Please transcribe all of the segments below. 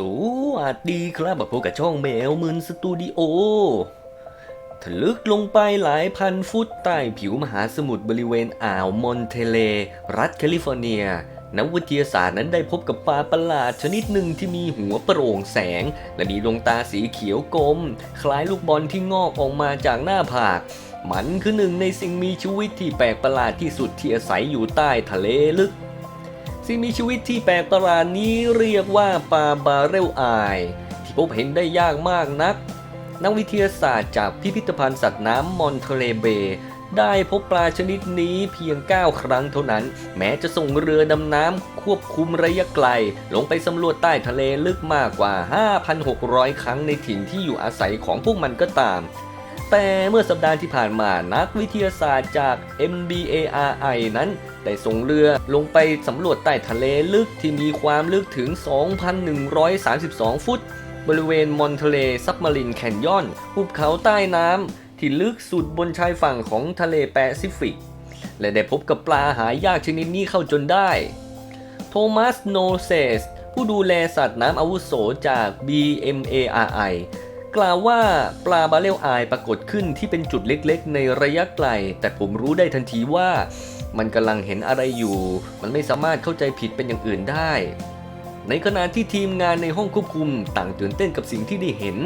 สวัสดีครับมาพบกับช่องแมวมืนสตูดิโอทะลึกลงไปหลายพันฟุตใต้ผิวมหาสมุทรบริเวณอ่าวมอนเทเล รัฐแคลิฟอร์เนีย นักวิทยาศาสตร์นั้นได้พบกับปลาประหลาดชนิดหนึ่งที่มีหัวโปร่งแสง และมีดวงตาสีเขียวกลม คล้ายลูกบอลที่งอกออกมาจากหน้าผาก มันคือหนึ่งในสิ่งมีชีวิตที่แปลกประหลาดที่สุดที่อาศัยอยู่ใต้ทะเลลึก สิ่งมีชีวิตที่แปลกประหลาดนี้เรียกว่าปลาบาเรลอาย ที่พบเห็นได้ยากมากนัก นักวิทยาศาสตร์จากพิพิธภัณฑ์สัตว์น้ำมอนเทเลเบได้พบปลาชนิดนี้เพียง 9 ครั้งเท่านั้น แม้จะส่งเรือดำน้ำควบคุมระยะไกล ลงไปสำรวจใต้ทะเลลึกมากกว่า 5,600 ครั้งในถิ่นที่อยู่อาศัยของพวกมันก็ตาม แต่เมื่อสัปดาห์ที่ผ่านมานักวิทยาศาสตร์จาก MBARI นั้น ได้ส่งเรือลงไปสำรวจใต้ทะเลลึกที่มีความลึกถึง 2,132 ฟุต บริเวณมอนเทเลซับมารินแคนยอนหุบเขาใต้น้ำที่ลึกสุดบนชายฝั่งของทะเลแปซิฟิก และได้พบกับปลาหายากชนิดนี้เข้าจนได้ โทมัสโนเซสผู้ดูแลสัตว์น้ำอาวุโสจาก BMARI กล่าวว่าปลาบาเลลอายปรากฏขึ้นที่เป็นจุดเล็กๆ ในระยะไกล แต่ผมรู้ได้ทันทีว่า มันกำลังเห็นอะไรอยู่ มันไม่สามารถเข้าใจผิดเป็นอย่างอื่นได้ ในขณะที่ทีมงานในห้องควบคุมต่างตื่นเต้นกับสิ่งที่ได้เห็น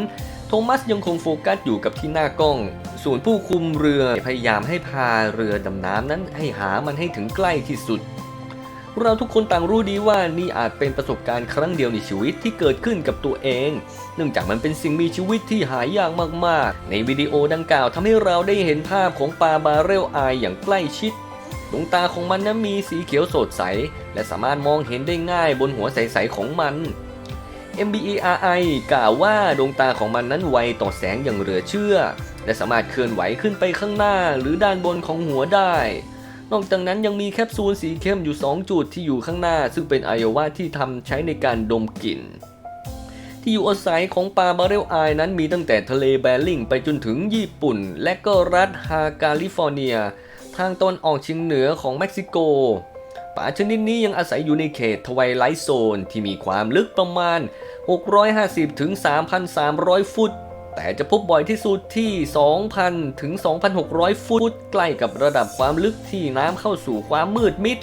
โทมัสยังคงโฟกัสอยู่กับที่หน้ากล้อง ส่วนผู้คุมเรือพยายามให้พาเรือดำน้ำนั้นให้หามันให้ถึงใกล้ที่สุดเราทุกคนต่างรู้ดีว่านี่อาจเป็นประสบการณ์ครั้งเดียวในชีวิตที่เกิดขึ้นกับตัวเอง เนื่องจากมันเป็นสิ่งมีชีวิตที่หายากมากๆ ในวิดีโอดังกล่าวทำให้เราได้เห็นภาพของปลาบาเรลอายอย่างใกล้ชิด ดวงตาของมันนั้นมีสีเขียวสดใส และสามารถมองเห็นได้ง่ายบนหัวใสๆของมัน MBERI กล่าวว่าดวงตาของมันนั้นไวต่อแสงอย่างเหลือเชื่อ และสามารถเคลื่อนไหวขึ้นไปข้างหน้าหรือด้านบนของหัวได้ นอกจากนั้นยังมีแคปซูลสีเข้มอยู่ 2 จุดที่อยู่ข้างหน้า ซึ่งเป็นอวัยวะที่ทำใช้ในการดมกลิ่น ที่อยู่อาศัยของปลาบาเรลไอนั้นมีตั้งแต่ทะเลแบริ่งไปจนถึงญี่ปุ่น และก็รัฐฮาแคลิฟอร์เนีย ทางตอนออกเฉียงเหนือของเม็กซิโกปลาชนิดนี้ยังอาศัยอยู่ในเขตทวายไลท์โซนที่มีความลึกประมาณ 650 ถึง 3,300 ฟุต แต่จะพบบ่อยที่สุดที่ 2,000 ถึง 2,600 ฟุต ใกล้กับระดับความลึกที่น้ำเข้าสู่ความมืดมิด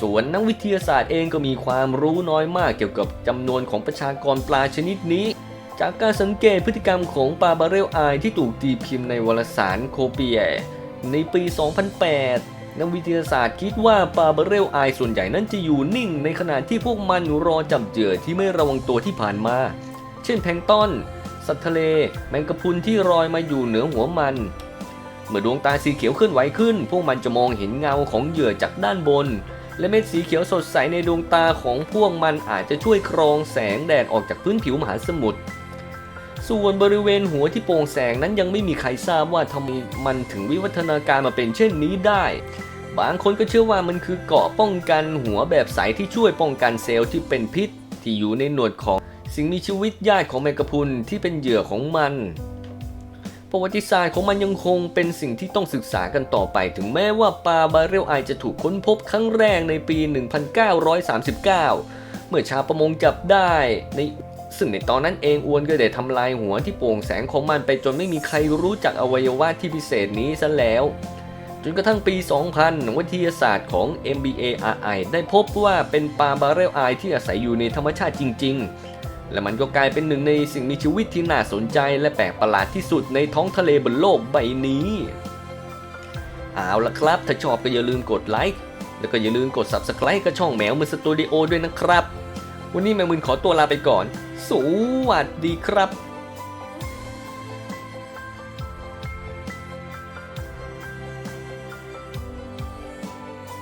ส่วนนักวิทยาศาสตร์เองก็มีความรู้น้อยมากเกี่ยวกับจำนวนของประชากรปลาชนิดนี้ จากการสังเกตพฤติกรรมของปลาบาเรลไอที่ถูกตีพิมพ์ในวารสารโคเปีย ในปี 2008 นักวิทยาศาสตร์คิดว่าปลาเบเรลไอส่วนใหญ่นั้นจะอยู่นิ่ง ในขณะที่พวกมันรอจับเหยื่อที่ไม่ระวังตัวที่ผ่านมา เช่นแพงต้อน สัตว์ทะเล แมงกะพรุนที่ลอยมาอยู่เหนือหัวมัน เมื่อดวงตาสีเขียวเคลื่อนไหวขึ้น พวกมันจะมองเห็นเงาของเหยื่อจากด้านบน และเม็ดสีเขียวสดใสในดวงตาของพวกมันอาจจะช่วยกรองแสงแดดออกจากพื้นผิวมหาสมุทร ส่วนบริเวณหัวที่โปร่งแสงนั้นยังไม่มีใครทราบว่าทำไมมันถึงวิวัฒนาการมาเป็นเช่นนี้ได้ บางคนก็เชื่อว่ามันคือเกาะป้องกันหัวแบบใสที่ช่วยป้องกันเซลล์ที่เป็นพิษ ที่อยู่ในหนวดของสิ่งมีชีวิตญาติของแมงกะพรุนที่เป็นเหยื่อของมันประวัติศาสตร์ของมันยังคงเป็นสิ่งที่ต้องศึกษากันต่อไป ถึงแม้ว่าปลาบาเรลไอจะถูกค้นพบครั้งแรกในปี 1939 เมื่อชาวประมงจับได้ใน ซึ่งในตอนนั้นเองอวนก็ได้ทำลายหัวที่โปร่งแสงของมันไปจนไม่มีใครรู้จักอวัยวะที่พิเศษนี้ซะแล้ว จนกระทั่งปี 2000นักวิทยาศาสตร์ของ MBARI ได้พบว่าเป็นปลาบาเรลไอที่อาศัยอยู่ในธรรมชาติจริง ๆ และมันก็กลายเป็นหนึ่งในสิ่งมีชีวิตที่น่าสนใจและแปลกประหลาดที่สุดในท้องทะเลบนโลกใบนี้เอาละครับ ถ้าชอบก็อย่าลืมกดไลค์แล้วก็อย่าลืมกด Subscribe กับช่องแมวมือสตูดิโอด้วยนะครับ วันนี้แมวมืนขอตัวลาไปก่อน สวัสดีครับ